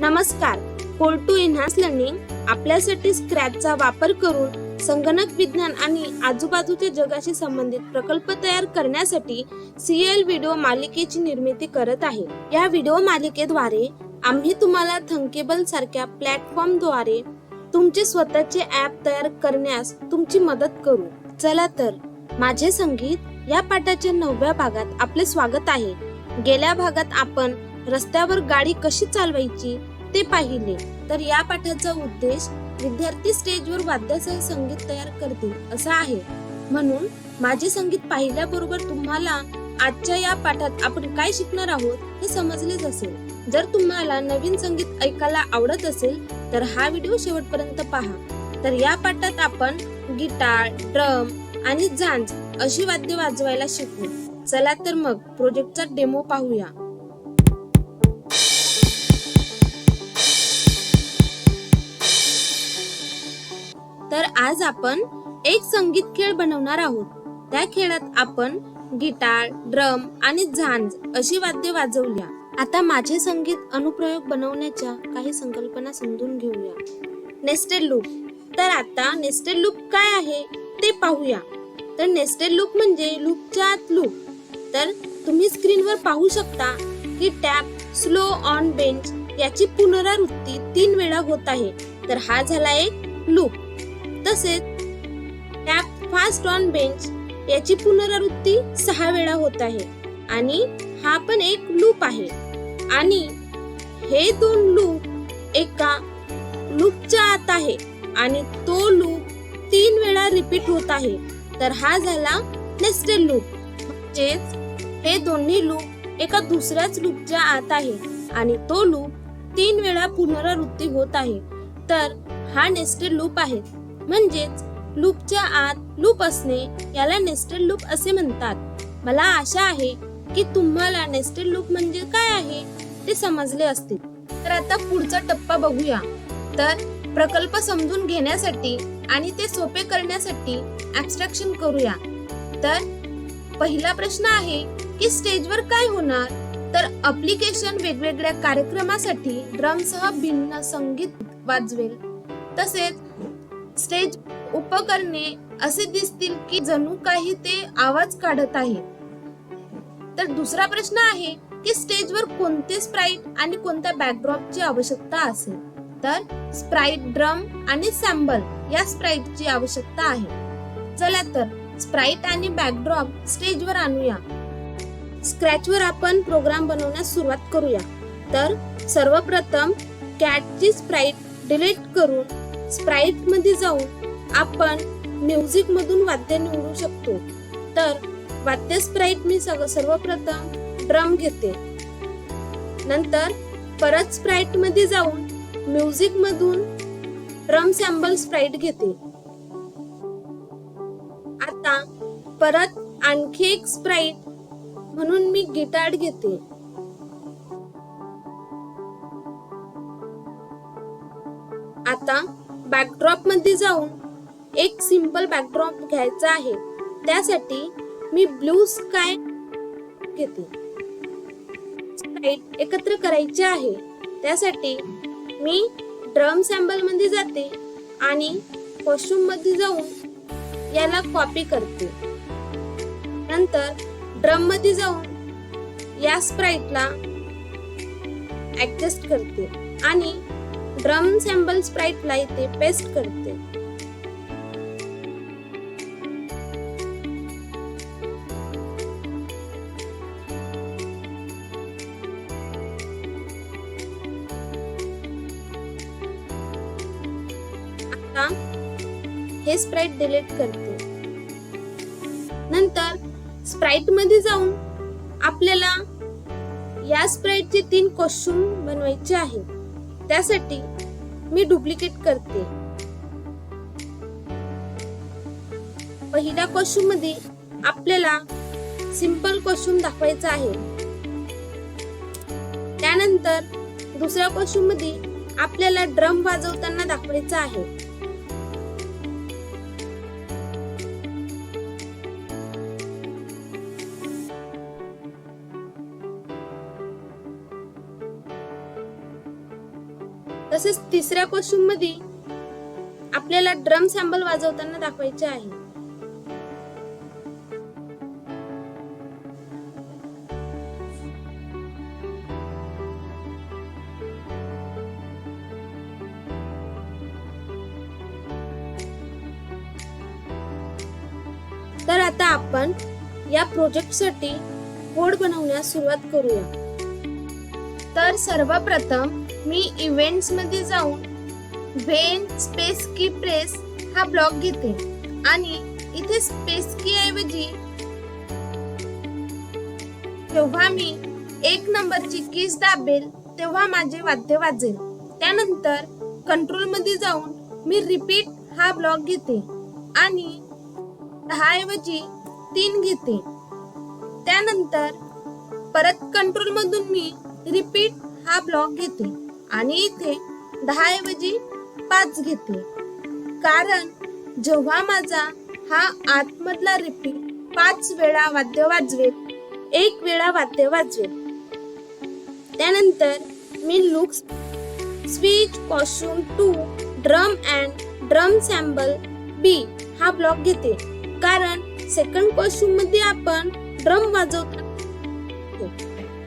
नमस्कार. Coal to learning आपल्यासाठी स्क्रॅचचा वापर करून संगणक विज्ञान आणि आजूबाजूच्या जगाशी संबंधित प्रकल्प तयार करण्यासाठी सीएल व्हिडिओ मालिकेची निर्मिती करत आहे. या व्हिडिओ मालिकेद्वारे आम्ही तुम्हाला थंकेबल सारख्या प्लॅटफॉर्मद्वारे तुमचे स्वतःचे ऍप तयार करण्यास तुमची मदत करू. चला तर माझे संगीत या पाठाच्या नवव्या भागात आपले स्वागत आहे. गेल्या भागात आपण रस्त्यावर गाडी कशी चालवायची ते पाहिले. तर या पाठाचा उद्देश विद्यार्थी स्टेजवर वाद्यासह संगीत तयार करतील असा आहे. म्हणून माझे संगीत पाहिल्याबरोबर तुम्हाला आजच्या या पाठात आपण काय शिकणार आहोत हे समजलेच असेल. जर तुम्हाला नवीन संगीत ऐकायला आवडत असेल तर हा व्हिडिओ शेवटपर्यंत पहा. तर या पाठात आपण गिटार ड्रम आणि झांज अशी वाद्य वाजवायला शिकू. चला तर मग प्रोजेक्टचा डेमो पाहूया. आज आपण एक संगीत खेळ बनवणार आहोत. त्या खेळात आपण गिटार ड्रम आणि झांज अशी वाद्य वाजवल्या आता माझे संगीत अनुप्रयोग बनवण्याच्या काही संकल्पना समजून घेऊया. Nested loop. तर आता नेस्टेड लूप काय आहे ते पाहूया. तर नेस्टेड लूप म्हणजे लूपच्या आत लूप. तर तुम्ही स्क्रीनवर पाहू शकता की टॅप स्लो ऑन बेंच याची पुनरावृत्ती तीन वेळा होत आहे. तर हा झाला एक लूप. तसेच टॅप फास्ट ऑन बेंच याची पुनरावृत्ती सहा वेळा होत आहे आणि हा पण एक लूप आहे. आणि हे दोन लूप एका लूपच्या आत आहे आणि तो लूप तीन वेळा रिपीट होत आहे. तर हा झाला नेस्टेड लूप. म्हणजेच हे दोन्ही लूप एका दुसऱ्याच लूपच्या आत आहे आणि तो लूप तीन वेळा पुनरावृत्ती होत आहे. तर हा नेस्टेड लूप आहे. म्हणजेच लूपच्या आत लूप असणे याला नेस्टेड लूप असे म्हणतात. मला आशा आहे की तुम्हाला नेस्टेड लूप म्हणजे काय आहे ते समजले असतील. तर आता पुढचा टप्पा बघूया. तर प्रकल्प समजून घेण्यासाठी आणि ते सोपे करण्यासाठी ऍब्स्ट्रॅक्शन करूया. तर पहिला प्रश्न आहे की स्टेजवर काय होणार? तर अप्लिकेशन वेगवेगळ्या कार्यक्रमासाठी ड्रमसह भिन्न संगीत वाजवेल. तसेच स्टेज उपकरणे असे दिसतील की जणू काही ते आवाज काढत आहे तर दुसरा प्रश्न आहे की स्टेजवर कोणते स्प्राईट आणि कोणत्या बॅकड्रॉपची आवश्यकता असेल? तर स्प्राईट ड्रम आणि सॅम्बल या स्प्राईटची आवश्यकता आहे. चला तर स्प्राईट आणि बॅकड्रॉप स्टेजवर आणूया. स्क्रॅचवर आपण प्रोग्राम बनवण्यास सुरुवात करूया. तर सर्वप्रथम कॅटची स्प्राईट डिलीट करून स्प्राईटमध्ये जाऊन आपण म्युझिक मधून वाद्य निवडू शकतो. तर वाद्य स्प्राईट मी सर्वप्रथम ड्रम घेते. नंतर परत स्प्राईटमध्ये जाऊन म्युझिक मधून ड्रम सॅम्बल स्प्राईट घेते. आता परत आणखी एक स्प्राईट म्हणून मी गिटार घेते. आता बॅकड्रॉपमध्ये जाऊन एक सिंपल बॅकड्रॉप घ्यायचा आहे. त्यासाठी मी ब्लू स्काय घेते. एकत्र करायचे आहे. त्यासाठी मी ड्रम सॅम्बलमध्ये जाते आणि कॉस्ट्युममध्ये जाऊन याला कॉपी करते. नंतर ड्रममध्ये जाऊन या स्प्राईटला ऍडजस्ट करते आणि ड्रम सॅम्बल स्प्राईटला इथे पेस्ट करते. हे स्प्राईट डिलीट करते. नंतर स्प्राईटमध्ये जाऊन आपल्याला या स्प्राईटचे तीन कॉस्ट्युम बनवायचे आहेत. त्यासाठी मी डुप्लिकेट करते. पहिल्या कॉस्ट्युममध्ये आपल्याला सिंपल कॉस्ट्युम दाखवायचा आहे. त्यानंतर दुसऱ्या कॉस्ट्युममध्ये आपल्याला ड्रम वाजवताना दाखवायचा आहे. तसेच तिसऱ्या कॉस्ट्युममध्ये आपल्याला ड्रम सॅम्बल वाजवताना दाखवायचे आहे. तर आता आपण या प्रोजेक्टसाठी कोड बनवण्यास सुरुवात करूया. तर सर्वप्रथम मी इव्हेंट्समध्ये जाऊन व्हेन स्पेस की प्रेस हा ब्लॉक घेते. आणि इथे स्पेस की ऐवजी जेव्हा मी एक नंबरची कीज दाबेल तेव्हा माझे वाद्य वाजेल. त्यानंतर कंट्रोलमध्ये जाऊन मी रिपीट हा ब्लॉग घेते आणि दहा ऐवजी तीन घेते. त्यानंतर परत कंट्रोल मधून मी रिपीट हा ब्लॉग घेते. आणि इथे दहा ऐवजी पाच घेते. कारण जेव्हा माझा हा आतमधला रिपीट पाच वेळा वाद्य वाजवेल एक वेळा वाद्य वाजवेल. त्यानंतर मी looks switch costume to drum and drum cymbal B हा ब्लॉक घेते. कारण सेकंड कॉस्ट्युममध्ये आपण ड्रम वाजवतो.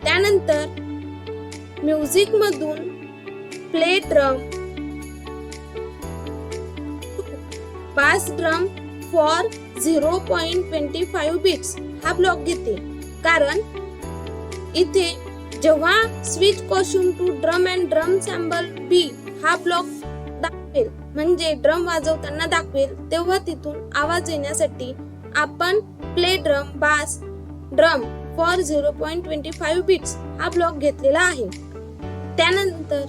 त्यानंतर म्युझिक मधून play drum. Bass drum for zero point twenty five beats. हा ब्लॉक घेते. कारण इथे जेव्हा switch costume to drum and drum cymbal B हा ब्लॉक दाखवेल. म्हणजे ड्रम वाजवताना दाखवेल तेव्हा तिथून आवाज येण्यासाठी आपण play drum bass drum for zero point twenty five beats हा ब्लॉक घेतलेला आहे. त्यानंतर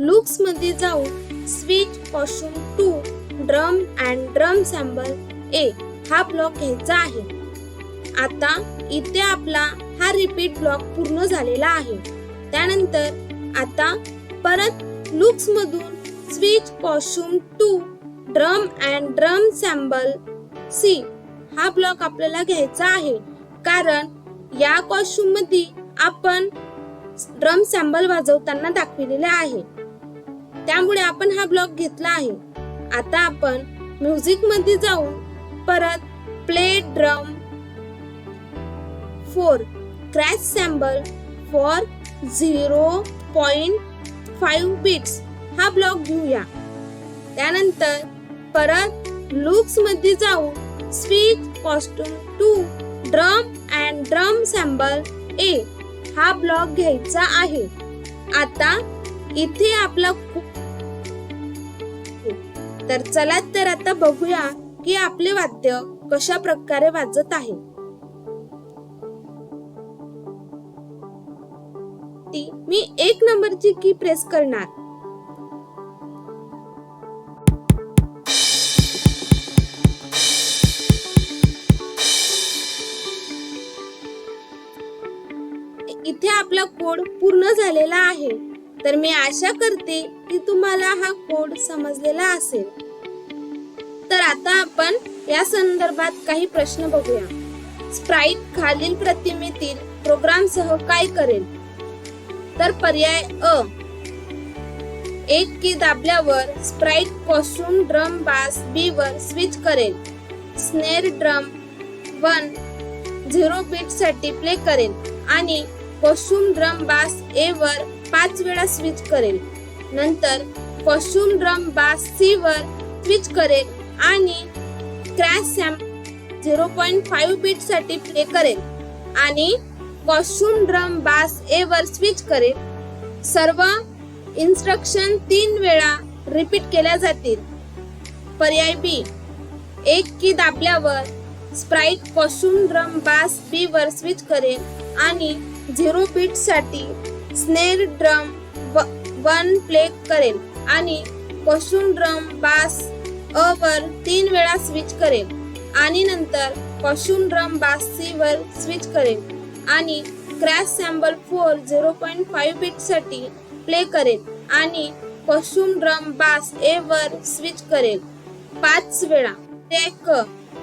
लुक्समध्ये जाऊन switch costume to drum and drum cymbal A हा ब्लॉक घ्यायचा आहे. आता इथे आपला हा रिपीट ब्लॉक पूर्ण झालेला आहे. त्यानंतर आता परत लुक्स मधून switch costume to drum and drum cymbal C हा ब्लॉक आपल्याला घ्यायचा आहे. कारण या कॉस्ट्युममध्ये आपण ड्रम सॅम्बल वाजवताना दाखविलेले आहे. त्यामुळे आपण हा ब्लॉग घेतला आहे. आता आपण म्युझिकमध्ये जाऊन परत play drum for crash cymbal for zero point five beats हा ब्लॉक घेऊया. त्यानंतर परत लुक्समध्ये जाऊन switch costume to drum and drum cymbal A हा ब्लॉक घ्यायचा आहे. आता इथे आपला तर चला तर आता बघूया की आपले वाद्य कशा प्रकारे वाजत आहे. ती मी एक नंबरची की प्रेस करणार. इथे आपला कोड पूर्ण झालेला आहे. तर मी आशा करते की तुम्हाला हा कोड समजलेला असेल. तर आता आपण या संदर्भात काही प्रश्न बघूया. स्प्राईट खालील प्रतिमेतील प्रोग्राम सह काय करेल? तर पर्याय अ एक key दाबल्यावर sprite costume drum bass B वर स्विच करेल. स्नेअर ड्रम वन झिरो बीटसाठी प्ले करेल. आणि कॉस्ट्युम ड्रम बास ए वर पाच वेळा स्विच करेल. नंतर कॉस्ट्युम ड्रम बास सी वर स्विच करेल आणि crash cymbal zero point five बीटसाठी play करेल. आणि कॉस्ट्युम ड्रम बास ए वर स्विच करेल. सर्व इन्स्ट्रक्शन तीन वेळा रिपीट केल्या जातील. पर्याय बी एक key दाबल्यावर sprite costume drum bass B वर स्विच करेल आणि झिरो बीटसाठी स्नेर ड्रम वन प्ले करेल आणि कॉस्ट्युम ड्रम बास अ वर तीन वेळा स्विच करेल. आणि नंतर कॉस्ट्युम ड्रम बास सी वर स्विच करेल. आणि crash cymbal for zero point five बीटसाठी play करेल. आणि कॉस्ट्युम ड्रम बास ए वर स्विच करेल. पाच वेळा. एक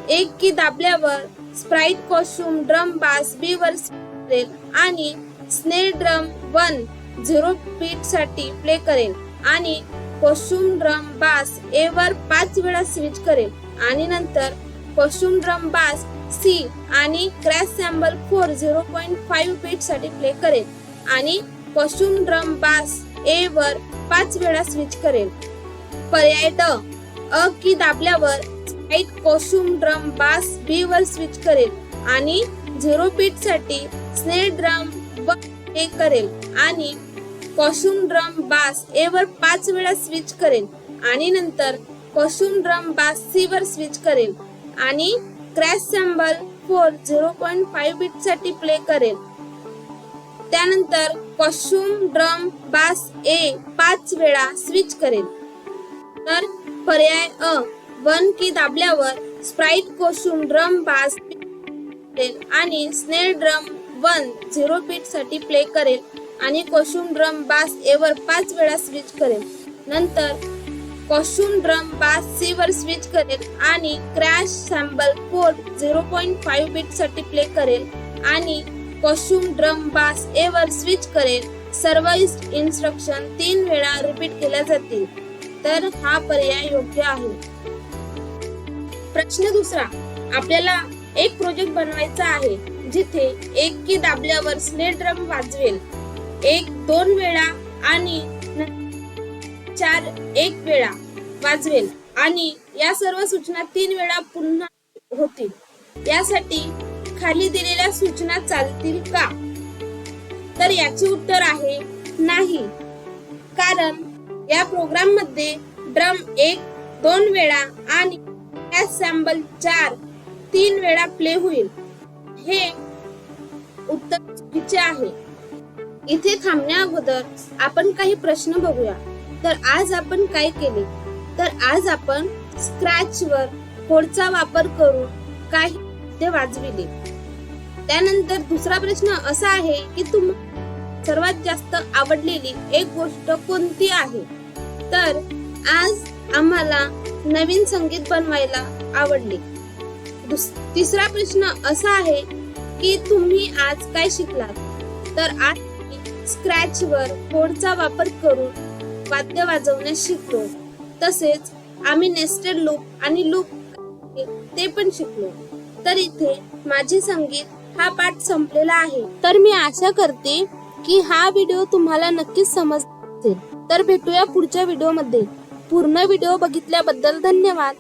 एक key दाबल्यावर sprite costume drum bass B वर करेल. आणि स्नेल ड्रम वन झिरो बीटसाठी प्ले करेल आणि पशुम ड्रम बास ए वर पाच वेळा स्विच करेल. आणि नंतर पशुम ड्रम बास सी आणि crash cymbal for zero point five बीटसाठी play करेल. आणि पशुम ड्रम बास ए वर पाच वेळा स्विच करेल. पर्याय ड अ key दाबल्यावर sprite costume drum bass B वर स्विच करेल. आणि झिरो बीटसाठी स्नेल ड्रम व करेल. आणि कॉसुम ड्रम बास ए वर पाच वेळा स्विच करेल. आणि नंतर कॉसुम ड्रम बास सी वर स्विच करेल. आणि crash cymbal for zero point five बीटसाठी play करेल. त्यानंतर कॉस्ट्युम ड्रम बास ए पाच वेळा स्विच करेल. तर पर्याय अ वन की दाबल्यावर स्प्राइट कॉस्ट्युम ड्रम बास आणि स्नेल ड्रम वन झिरो बीटसाठी प्ले करेल आणि कॉस्ट्युम ड्रम बास एवर पाच वेळा स्विच करेल. नंतर कॉस्ट्युम ड्रम बास सी वर स्विच करेल आणि crash cymbal for zero point five बीटसाठी play करेल आणि कॉस्ट्युम ड्रम बास ए वर स्विच करेल. सर्व इन्स्ट्रक्शन तीन वेळा रिपीट केल्या जातील. तर हा पर्याय योग्य आहे. प्रश्न दुसरा. आपल्याला एक प्रोजेक्ट बनवायचा आहे. जिथे एक की दाबल्यावर स्लेट ड्रम वाजवेल. एक दोन वेळा आणि चार एक वेळा वाजवेल. आणि या सर्व सूचना तीन वेळा पुन्हा होतील. यासाठी खाली दिलेल्या सूचना चालतील का? तर याचे उत्तर आहे नाही. कारण या प्रोग्राममध्ये ड्रम एक दोन वेळा आणि सॅम्बल चार तीन वेळा प्ले होईल. हे उत्तर चुकीचे आहे. इथे थांबण्या अगोदर आपण काही प्रश्न बघूया. तर आज आपण काय केले? तर आज आपण स्क्रॅच वर कोडचा वापर करून काही ते वाजविले. त्यानंतर दुसरा प्रश्न असा आहे की तुम्हाला सर्वात जास्त आवडलेली एक गोष्ट कोणती आहे? तर आज आम्हाला नवीन संगीत बनवायला आवडले. तिसरा प्रश्न असा आहे की तुम्ही आज काय शिकलात? तर आज स्क्रॅच वर कोडचा वापर करून वाद्य वाजवण्यास शिकलो. तसेच आम्ही नेस्टेड लूप आणि लूप ते पण शिकलो. तर इथे माझे संगीत हा पाठ संपलेला आहे. तर मी आशा करते की हा व्हिडिओ तुम्हाला नक्कीच समजते असेल. तर भेटूया पुढच्या व्हिडिओमध्ये पूर्ण व्हिडिओ बघितल्याबद्दल धन्यवाद.